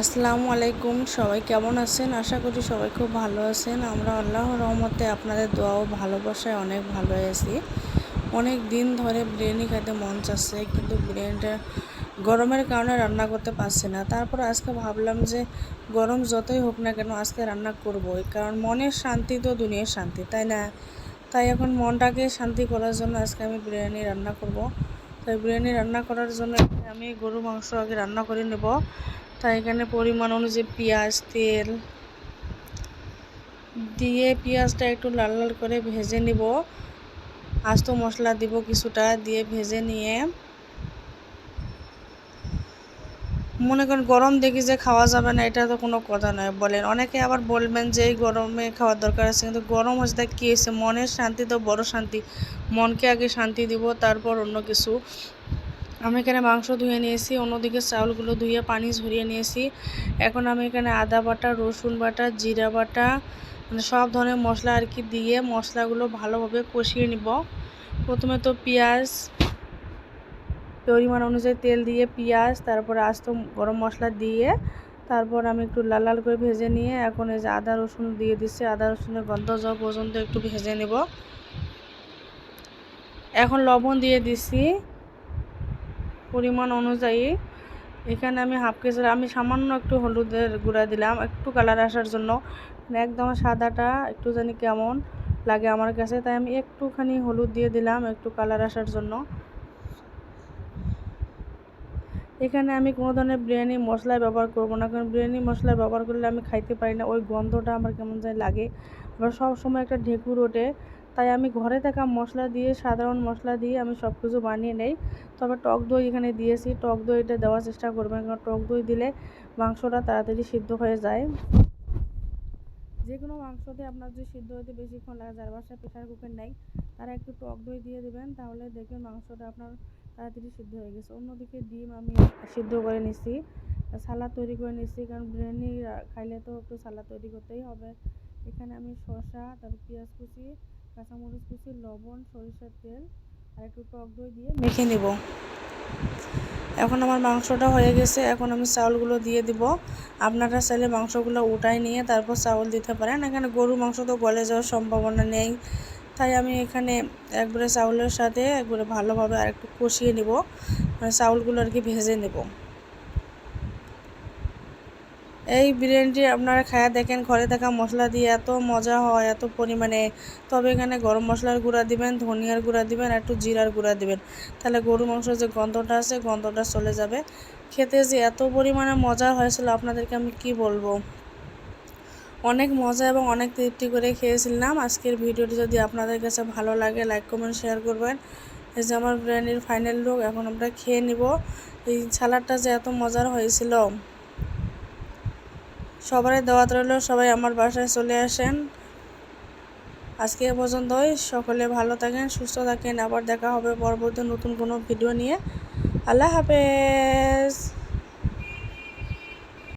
আসসালামু আলাইকুম। সবাই কেমন আছেন? আশা করি সবাই খুব ভালো আছেন। আমরা আল্লাহর রহমতে আপনাদের দোয়া ও ভালোবাসায় অনেক ভালো আছি। অনেক দিন ধরে বিরিয়ানি খেতে মন চাচ্ছে, কিন্তু বিরিয়ানিটা গরমের কারণে রান্না করতে পারছি না। তারপর আজকে ভাবলাম যে গরম যতই হোক না কেন আজকে রান্না করবোই, কারণ মনের শান্তি তো দুনিয়ার শান্তি, তাই না? তাই এখন মনটাকে শান্তি করার জন্য আজকে আমি বিরিয়ানি রান্না করব। তাই বিরিয়ানি রান্না করার জন্য আমি গরু মাংস আগে রান্না করে নেব। তাই এখানে পরিমাণ অনুযায়ী পেঁয়াজ, তেল দিয়ে পেঁয়াজটা একটু লাল লাল করে ভেজে নিব। আস্ত মশলা দিব কিছুটা দিয়ে ভেজে নিয়ে। মনে করেন গরম দেখি যে খাওয়া যাবে না, এটা তো কোনো কথা নয়, বলেন। অনেকে আবার বলবেন যে এই গরমে খাওয়ার দরকার আছে, কিন্তু গরম হচ্ছে কী হয়েছে? মনের শান্তি তো বড় শান্তি। মনকে আগে শান্তি দিব, তারপর অন্য কিছু। আমি এখানে মাংস ধুয়ে নিয়েছি, অন্যদিকে চাউলগুলো ধুয়ে পানি ঝরিয়ে নিয়েছি। এখন আমি এখানে আদা বাটা, রসুন বাটা, জিরা বাটা মানে সব ধরনের মশলা আর কি দিয়ে মশলাগুলো ভালোভাবে কষিয়ে নিব। প্রথমে তো পেঁয়াজ, পরিমাণ অনুযায়ী তেল দিয়ে পেঁয়াজ, তারপরে আস্ত গরম মশলা দিয়ে, তারপর আমি একটু লাল লাল করে ভেজে নিয়ে এখন এই যে আদা রসুন দিয়ে দিচ্ছি, আদা রসুনের গন্ধ যাওয়া পর্যন্ত একটু ভেজে নেব। এখন লবণ দিয়ে দিচ্ছি। পরিমাণ অনুযায়ী। এখানে আমি হাফ কেজি, আমি সামান্য একটু হলুদের গুঁড়া দিলাম, একটু কালার আসার জন্য। মানে একদম সাদাটা একটু জানি কেমন লাগে আমার কাছে, তাই আমি একটুখানি হলুদ দিয়ে দিলাম, একটু কালার আসার জন্য। এখানে আমি কোনো ধরনের বিরিয়ানি মশলা ব্যবহার করব না, কারণ বিরিয়ানি মশলা ব্যবহার করলে আমি খাইতে পারি না, ওই গন্ধটা আমার কেমন যায় লাগে। আবার সব সময় একটা ঢেকুর ওঠে তাই আমি ঘরে থাকা মশলা দিয়ে, সাধারণ মশলা দিয়ে আমি সব কিছু বানিয়ে নেই। তবে টক দই এখানে দিয়েছি। টক দইটা দেওয়ার চেষ্টা করবেন কারণ টক দই দিলে মাংসটা তাড়াতাড়ি সিদ্ধ হয়ে যায়। যে কোনো মাংসতে আপনার যদি সিদ্ধ হতে বেশিক্ষণ লাগে, যার বাসায় প্রেশার কুকার নেই, তারা একটু টক দই দিয়ে দেবেন, তাহলে দেখবেন মাংসটা আপনার তাড়াতাড়ি সিদ্ধ হয়ে গেছে। অন্যদিকে ডিম আমি সিদ্ধ করে নিছি, সালাদ তৈরি করে নিছি, কারণ বিরিয়ানি খাইলে তো একটু সালাদ তৈরি করতেই হবে। এখানে আমি শসা, তারপর পেঁয়াজ কুচি কাঁচামরিচ কুচি, লবণ, সরিষার তেল আর একটু টক দই দিয়ে মেখে নেব। এখন আমার মাংসটা হয়ে গেছে, এখন আমি চাউলগুলো দিয়ে দিব। আপনারা চাইলে মাংসগুলো উঠাই নিয়ে তারপর চাউল দিতে পারেন। এখানে গরু মাংস তো গলে যাওয়ার সম্ভাবনা নেই। তাই আমি এখানে একবারে চাউলের সাথে একবারে ভালোভাবে আর একটু কষিয়ে নেব। মানে চাউলগুলো আর কি ভেজে নেব। এই বিরিয়ানিটি আপনারা খায়া দেখেন, ঘরে থাকা মশলা দিয়ে এত মজা হয়, এত পরিমাণে। তবে এখানে গরম মশলার গুঁড়া দিবেন, ধনিয়ার গুঁড়া দিবেন, একটু জিরার গুঁড়া দিবেন। তাহলে গরু মাংসের যে গন্ধটা আছে, গন্ধটা চলে যাবে। খেতে যে এত পরিমাণে মজা হয়েছিল, আপনাদেরকে আমি কি বলব? অনেক মজা এবং অনেক তৃপ্তি করে খেয়েছিলাম। আজকের ভিডিওটি যদি আপনাদের কাছে ভালো লাগে লাইক কমেন্ট শেয়ার করবেন। এই যে আমার বিরিয়ানির ফাইনাল লুক এখন আমরা খেয়ে নিব। এই সালাডটা যে এত মজার হয়েছিল। সবারই দাওয়াত রইল, সবাই আমার বাসায় চলে আসেন। আজকে এ পর্যন্তই, সকলে ভালো থাকেন, সুস্থ থাকেন, আবার দেখা হবে পরবর্তী নতুন কোনো ভিডিও নিয়ে। আল্লাহ হাফেজ।